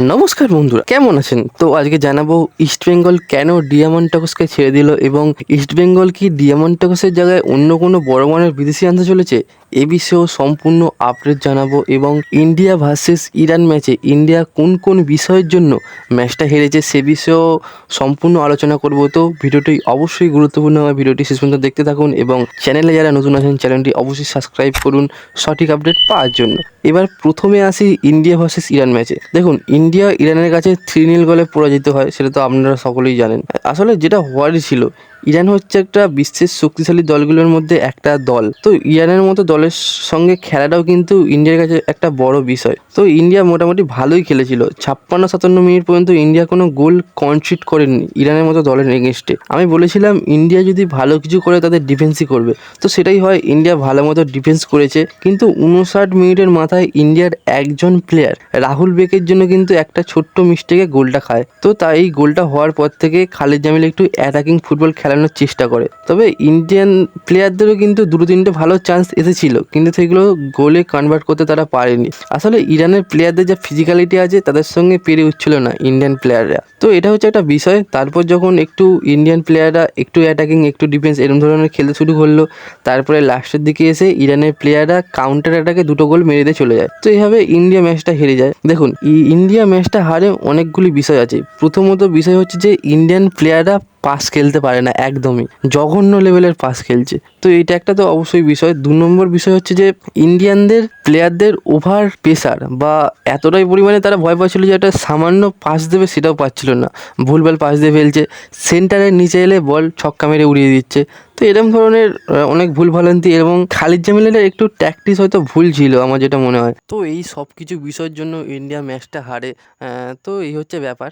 নমস্কার বন্ধুরা, কেমন আছেন? তো আজকে জানাব ইস্ট বেঙ্গল কেন ডিয়ামন্টাকসকে ছেড়ে দিল এবং ইস্ট বেঙ্গল কি ডিয়ামন্টাকসের জায়গায় অন্য কোনো বড় মানের বিদেশি আনতে চলেছে? এ বিষয়েও সম্পূর্ণ আপডেট জানাব এবং ইন্ডিয়া ভার্সেস ইরান ম্যাচে ইন্ডিয়া কোন কোন বিষয়ের জন্য ম্যাচটা হেরেছে সে বিষয়েও সম্পূর্ণ আলোচনা করব। তো ভিডিওটি অবশ্যই গুরুত্বপূর্ণ হয়, ভিডিওটি শেষ পর্যন্ত দেখতে থাকুন এবং চ্যানেলে যারা নতুন আছেন চ্যানেলটি অবশ্যই সাবস্ক্রাইব করুন সঠিক আপডেট পাওয়ার জন্য। এবার প্রথমে আসি ইন্ডিয়া ভার্সেস ইরান ম্যাচে দেখুন ইন্ডিয়া ইরানের কাছে থ্রি নীল গোলে পরাজিত হয়, সেটা তো আপনারা সকলেই জানেন। আসলে যেটা হওয়ারই ছিল ইরান হচ্ছে একটা বিশ্বের শক্তিশালী দলগুলোর মধ্যে একটা দল। তো ইরানের মতো দলের সঙ্গে খেলাটাও কিন্তু ইন্ডিয়ার কাছে একটা বড় বিষয়। তো ইন্ডিয়া মোটামুটি ভালোই খেলেছিল। ছাপ্পান্ন, সাতান্ন মিনিট পর্যন্ত ইন্ডিয়া কোনো গোল কনসিড করেনি ইরানের মতো দলের এগেনস্টে আমি বলেছিলাম, ইন্ডিয়া যদি ভালো কিছু করে তাদের ডিফেন্সই করবে। তো সেটাই হয়, ইন্ডিয়া ভালো মতো ডিফেন্স করেছে। কিন্তু উনষাট মিনিটের মাথায় ইন্ডিয়ার একজন প্লেয়ার রাহুল বেকের জন্য কিন্তু একটা ছোট্ট মিস্টেকে গোলটা খায়। তো তাই এই গোলটা হওয়ার পর থেকে খালিদ জামিল একটু অ্যাটাকিং ফুটবল খেলানোর চেষ্টা করে। তবে ইন্ডিয়ান প্লেয়ারদেরও কিন্তু দুটো তিনটে ভালো চান্স এসেছিল, কিন্তু সেগুলো গোলে কনভার্ট করতে তারা পারেনি। আসলে ইরানের প্লেয়ারদের যা ফিজিক্যালিটি আছে, তাদের সঙ্গে পেরে উঠছিল না ইন্ডিয়ান প্লেয়াররা তো এটা হচ্ছে একটা বিষয়, তারপর যখন একটু ইন্ডিয়ান প্লেয়াররা একটু অ্যাটাকিং একটু ডিফেন্স এরকম ধরনের খেলতে শুরু করল, তারপরে লাস্টের দিকে এসে ইরানের প্লেয়াররা কাউন্টার অ্যাটাকে দুটো গোল মেরে দিয়ে চলে যায়। তো এইভাবে ইন্ডিয়া ম্যাচটা হেরে যায়। দেখুন ইন্ডিয়া ম্যাচটা হারে অনেকগুলি বিষয় আছে। প্রথমত বিষয় হচ্ছে যে ইন্ডিয়ান প্লেয়াররা পাস খেলতে পারে না একদমই। জঘন্য লেভেলের পাস খেলছে। তো এটা একটা তো অবশ্যই বিষয়। দু নম্বর বিষয় হচ্ছে যে ইন্ডিয়ানদের প্লেয়ারদের ওভার প্রেসার বা এতটাই পরিমাণে তারা ভয় পাচ্ছিল যে, একটা সামান্য পাস দেবে সেটাও পাচ্ছিল না। ভুলভাল পাস দিয়ে ফেলছে। সেন্টারের নিচে এলে বল ছক্কা মেরে উড়িয়ে দিচ্ছে। তো এরকম ধরনের অনেক ভুল ভালান্তি এবং খালিদ জামিলের একটু ট্যাকটিস হয়তো ভুল ছিল আমার যেটা মনে হয়। তো এই সব কিছু বিষয়ের জন্য ইন্ডিয়া ম্যাচটা হারে তো এই হচ্ছে ব্যাপার।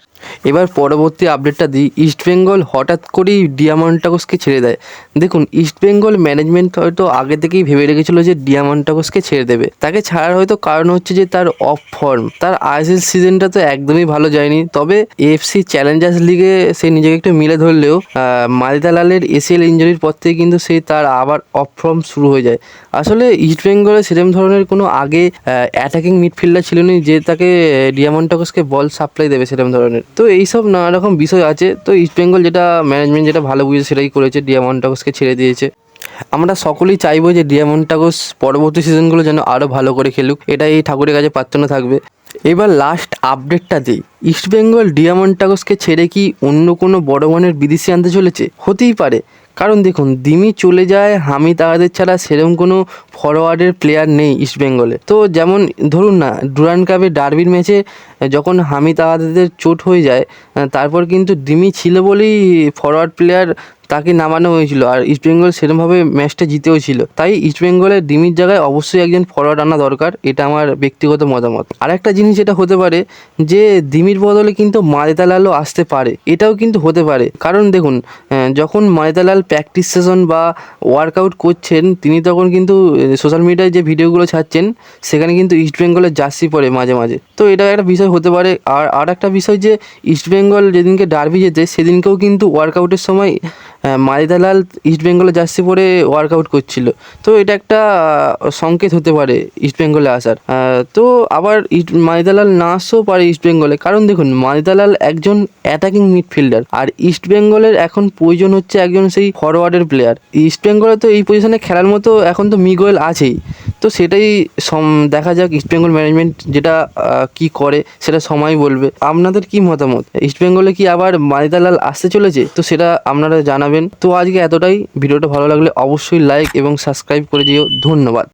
এবার পরবর্তী আপডেটটা দিই। ইস্টবেঙ্গল হঠাৎ করেই ডিয়ামন্টাকসকে ছেড়ে দেয়। দেখুন ইস্টবেঙ্গল ম্যানেজমেন্ট হয়তো আগে থেকেই ভেবে রেখেছিল যে ডিয়ামন্টাকসকে ছেড়ে দেবে। তাকে ছাড়ার হয়তো কারণ হচ্ছে যে তার অফ ফর্ম তার আইএসএল সিজনটা তো একদমই ভালো যায়নি। তবে এএফসি চ্যালেঞ্জার্স লিগে সে নিজেকে একটু মিলে ধরলেও মালিতা লালের এসিএল ইঞ্জুরির পর থেকে কিন্তু সে তার আবার অফ ফর্ম শুরু হয়ে যায়। আসলে ইস্ট বেঙ্গলে সেরকম ধরনের কোনো আগে অ্যাটাকিং মিডফিল্ডার ছিল না যে তাকে ডিয়ামন্টাকসকে বল সাপ্লাই দেবে সেরকম ধরনের। তো এইসব নানা রকম বিষয় আছে। তো ইস্ট বেঙ্গল যেটা ম্যানেজমেন্ট যেটা ভালো বুঝে সেটাই করেছে ডিয়ামন্টাকসকে ছেড়ে দিয়েছে। আমরা সকলেই চাইব যে ডিয়ামন্টাকস পরবর্তী সিজনগুলো যেন আরও ভালো করে খেলুক। এটাই ঠাকুরের কাছে প্রার্থনা থাকবে। এবার লাস্ট আপডেটটা দিই। ইস্ট বেঙ্গল ডিয়ামন্টাকসকে ছেড়ে কি অন্য কোনো বড় মানের বিদেশি আনতে চলেছে? হতেই পারে। কারণ দেখুন, দিমি চলে যায় হামিদ আহাদের ছাড়া সেরকম কোনো ফরওয়ার্ডের প্লেয়ার নেই ইস্টবেঙ্গলে তো যেমন, ধরুন না ডুরান কাপে ডার্বির ম্যাচে যখন হামিদ আহাদের চোট হয়ে যায়, তারপর কিন্তু দিমি ছিল বলেই ফরওয়ার্ড প্লেয়ার তাকে নামানো হয়েছিল। আর ইস্ট বেঙ্গল সেরকমভাবে ম্যাচটা জিতেও ছিল। তাই ইস্ট বেঙ্গলের ডিমির জায়গায় অবশ্যই একজন ফরওয়ার্ড আনা দরকার, এটা আমার ব্যক্তিগত মতামত। আর একটা জিনিস যেটা হতে পারে, যে ডিমির বদলে কিন্তু মাদেতালালও আসতে পারে। এটাও কিন্তু হতে পারে। কারণ দেখুন যখন মাদেতালাল প্র্যাকটিস সেশন বা ওয়ার্কআউট করছেন, তিনি তখন কিন্তু সোশ্যাল মিডিয়ায় যে ভিডিওগুলো ছাড়ছেন, সেখানে কিন্তু ইস্ট বেঙ্গলের জার্সি পরে মাঝে মাঝে। তো এটা একটা বিষয় হতে পারে। আর আর একটা বিষয় যে, ইস্ট বেঙ্গল যেদিনকে ডার্বি যেতে সেদিনকেও কিন্তু ওয়ার্কআউটের সময় মারিদালাল ইস্ট বেঙ্গলে জার্সি পরে ওয়ার্কআউট করছিল। তো এটা একটা সংকেত হতে পারে ইস্ট বেঙ্গলে আসার। তো আবার ইস্ট মারিদালাল না আসতেও পারে ইস্ট বেঙ্গলে কারণ দেখুন মারিদালাল একজন অ্যাটাকিং মিডফিল্ডার আর ইস্ট বেঙ্গলের এখন প্রয়োজন হচ্ছে একজন সেই ফরওয়ার্ডের প্লেয়ার ইস্ট বেঙ্গলে তো এই পজিশনে খেলার মতো এখন তো মিগোয়েল আছেই। তো সেটাই সম- দেখা যাক ইস্ট বেঙ্গল ম্যানেজমেন্ট যেটা কি করে, সেটা সময় বলবে। আপনাদের কি মতামত? ইস্ট বেঙ্গলে কি আবার মানিতালাল আসতে চলেছে? তো সেটা আপনারা জানাবেন। তো আজকে এতটাই। ভিডিওটা ভালো লাগলে অবশ্যই লাইক এবং সাবস্ক্রাইব করে দিও ধন্যবাদ।